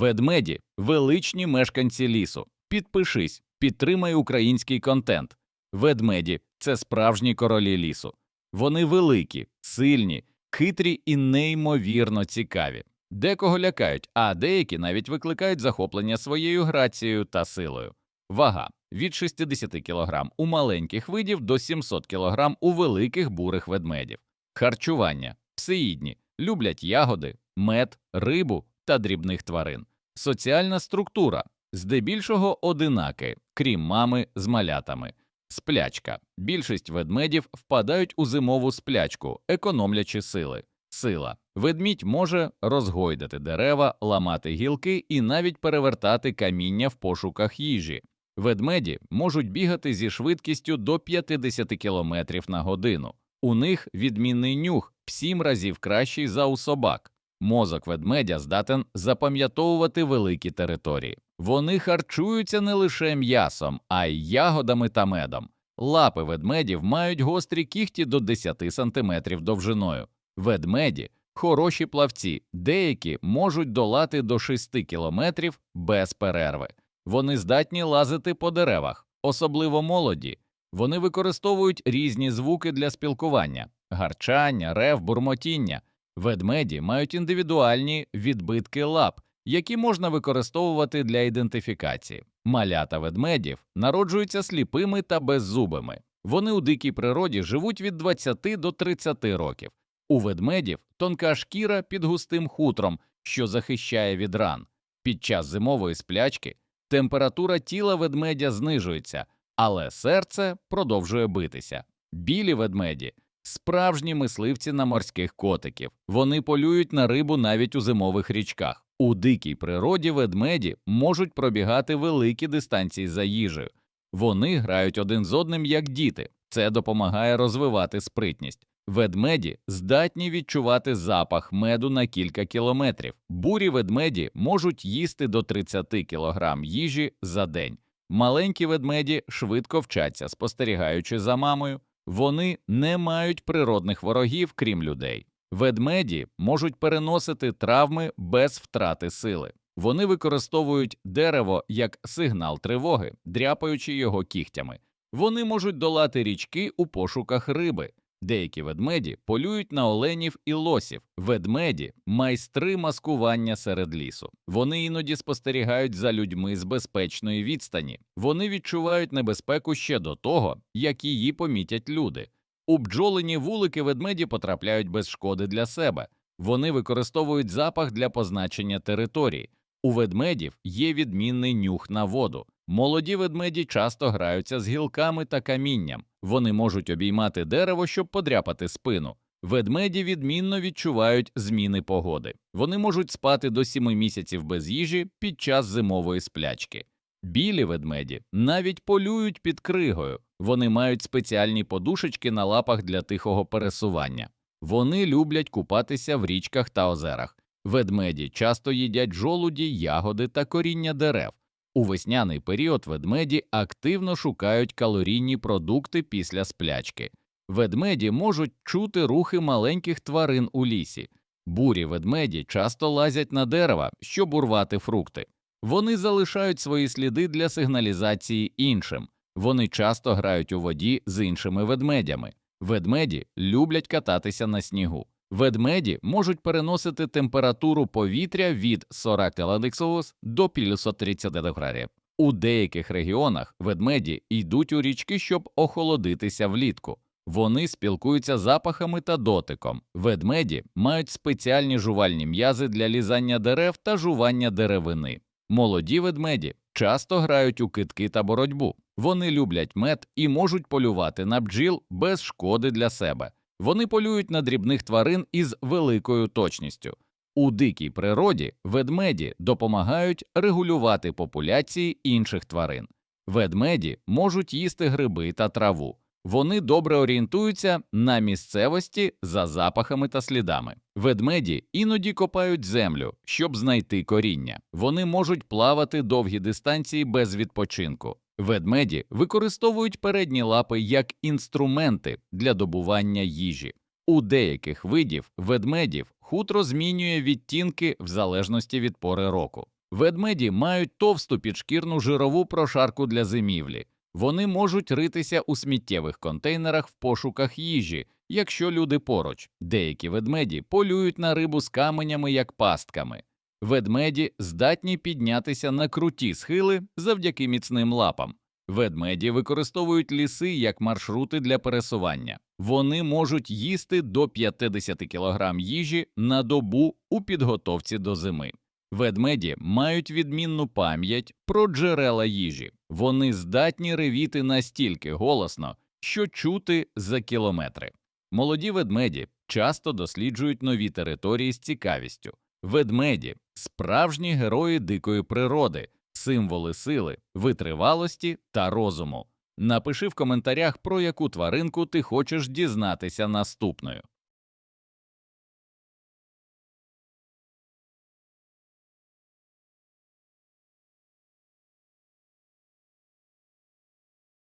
Ведмеді величні мешканці лісу. Підпишись, підтримай український контент. Ведмеді це справжні королі лісу. Вони великі, сильні, хитрі і неймовірно цікаві. Декого лякають, а деякі навіть викликають захоплення своєю грацією та силою. Вага від 60 кг у маленьких видів до 700 кг у великих бурих ведмедів. Харчування псеїдні, люблять ягоди, мед, рибу та дрібних тварин. Соціальна структура здебільшого одинаки, крім мами з малятами. Сплячка. Більшість ведмедів впадають у зимову сплячку, економлячи сили. Сила. Ведмідь може розгойдати дерева, ламати гілки і навіть перевертати каміння в пошуках їжі. Ведмеді можуть бігати зі швидкістю до 50 км на годину. У них відмінний нюх в сім разів кращий за у собак. Мозок ведмедя здатен запам'ятовувати великі території. Вони харчуються не лише м'ясом, а й ягодами та медом. Лапи ведмедів мають гострі кіхті до 10 см довжиною. Ведмеді хороші плавці, деякі можуть долати до 6 кілометрів без перерви. Вони здатні лазити по деревах, особливо молоді. Вони використовують різні звуки для спілкування гарчання, рев, бурмотіння. Ведмеді мають індивідуальні відбитки лап, які можна використовувати для ідентифікації. Малята ведмедів народжуються сліпими та беззубими. Вони у дикій природі живуть від 20 до 30 років. У ведмедів тонка шкіра під густим хутром, що захищає від ран. Під час зимової сплячки температура тіла ведмедя знижується, але серце продовжує битися. Білі ведмеді справжні мисливці на морських котиків. Вони полюють на рибу навіть у зимових річках. У дикій природі ведмеді можуть пробігати великі дистанції за їжею. Вони грають один з одним як діти. Це допомагає розвивати спритність. Ведмеді здатні відчувати запах меду на кілька кілометрів. Бурі ведмеді можуть їсти до 30 кілограм їжі за день. Маленькі ведмеді швидко вчаться, спостерігаючи за мамою. Вони не мають природних ворогів, крім людей. Ведмеді можуть переносити травми без втрати сили. Вони використовують дерево як сигнал тривоги, дряпаючи його кігтями. Вони можуть долати річки у пошуках риби. Деякі ведмеді полюють на оленів і лосів. Ведмеді майстри маскування серед лісу. Вони іноді спостерігають за людьми з безпечної відстані. Вони відчувають небезпеку ще до того, як її помітять люди. У бджолині вулики ведмеді потрапляють без шкоди для себе. Вони використовують запах для позначення території. У ведмедів є відмінний нюх на воду. Молоді ведмеді часто граються з гілками та камінням. Вони можуть обіймати дерево, щоб подряпати спину. Ведмеді відмінно відчувають зміни погоди. Вони можуть спати до сіми місяців без їжі під час зимової сплячки. Білі ведмеді навіть полюють під кригою. Вони мають спеціальні подушечки на лапах для тихого пересування. Вони люблять купатися в річках та озерах. Ведмеді часто їдять жолуді, ягоди та коріння дерев. У весняний період ведмеді активно шукають калорійні продукти після сплячки. Ведмеді можуть чути рухи маленьких тварин у лісі. Бурі ведмеді часто лазять на дерева, щоб урвати фрукти. Вони залишають свої сліди для сигналізації іншим. Вони часто грають у воді з іншими ведмедями. Ведмеді люблять кататися на снігу. Ведмеді можуть переносити температуру повітря від 40 градусів до 530 градусів. У деяких регіонах ведмеді йдуть у річки, щоб охолодитися влітку. Вони спілкуються запахами та дотиком. Ведмеді мають спеціальні жувальні м'язи для лізання дерев та жування деревини. Молоді ведмеді часто грають у китки та боротьбу. Вони люблять мед і можуть полювати на бджіл без шкоди для себе. Вони полюють на дрібних тварин із великою точністю. У дикій природі ведмеді допомагають регулювати популяції інших тварин. Ведмеді можуть їсти гриби та траву. Вони добре орієнтуються на місцевості за запахами та слідами. Ведмеді іноді копають землю, щоб знайти коріння. Вони можуть плавати довгі дистанції без відпочинку. Ведмеді використовують передні лапи як інструменти для добування їжі. У деяких видів ведмедів хутро змінює відтінки в залежності від пори року. Ведмеді мають товсту підшкірну жирову прошарку для зимівлі. Вони можуть ритися у сміттєвих контейнерах в пошуках їжі, якщо люди поруч. Деякі ведмеді полюють на рибу з каменями як пастками. Ведмеді здатні піднятися на круті схили завдяки міцним лапам. Ведмеді використовують ліси як маршрути для пересування. Вони можуть їсти до 50 кг їжі на добу у підготовці до зими. Ведмеді мають відмінну пам'ять про джерела їжі. Вони здатні ревіти настільки голосно, що чути за кілометри. Молоді ведмеді часто досліджують нові території з цікавістю. Ведмеді справжні герої дикої природи, символи сили, витривалості та розуму. Напиши в коментарях, про яку тваринку ти хочеш дізнатися наступною.